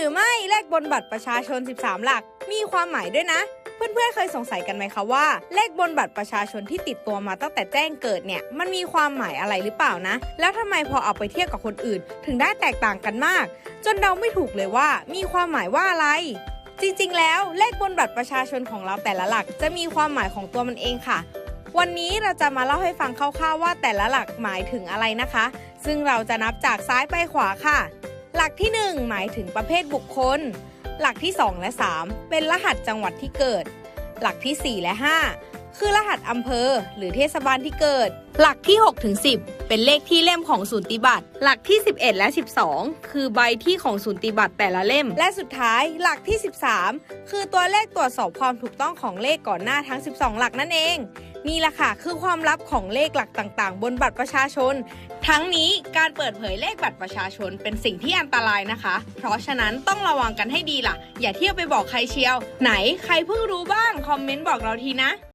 รือไม่เลขบนบัตรประชาชน 13 หลัก มีความหมายด้วยนะ เพื่อนๆเคยสงสัยกันไหมคะว่า เลขบนบัตรประชาชนที่ติดตัวมาตั้งแต่แจ้งเกิดเนี่ยมันมีความหมายอะไรหรือเปล่านะ แล้วทำไมพอเอาไปเทียบกับคนอื่น ถึงได้แตกต่างกันมาก จนเดาไม่ถูกเลยว่า มีความหมายว่าอะไรจริงๆ แล้วเลขบนบัตรประชาชนของเราแต่ละหลัก จะมีความหมายของตัวมันเองค่ะ วันนี้เราจะมาเล่าให้ฟังคร่าวๆว่าแต่ละหลักหมายถึงอะไรนะคะ ซึ่งเราจะนับจากซ้ายไปขวาค่ะ หลักที่ 1 หมายถึงประเภทบุคคล หลักที่ 2 และ 3 เป็นรหัสจังหวัดที่เกิด หลักที่ 4 และ 5 คือรหัสอำเภอ หรือเทศบาลที่เกิด หลักที่6ถึง10 เป็นเลขที่เล่มของสูติบัตร หลักที่ 11 และ 12 คือใบที่ของสูติบัตรแต่ละเล่ม และสุดท้ายหลักที่ 13 คือตัวเลขตรวจสอบความถูกต้องของเลขก่อนหน้าทั้ง 12 หลักนั่นเองนี่แหละค่ะคือความลับของเลขหลักต่างๆ บนบัตรประชาชน ทั้งนี้การเปิดเผยเลขบัตรประชาชนเป็นสิ่งที่อันตรายนะคะ เพราะฉะนั้นต้องระวังกันให้ดีล่ะ อย่าเที่ยวไปบอกใครเชียว ไหนใครเพิ่งรู้บ้าง คอมเมนต์บอกเราทีนะ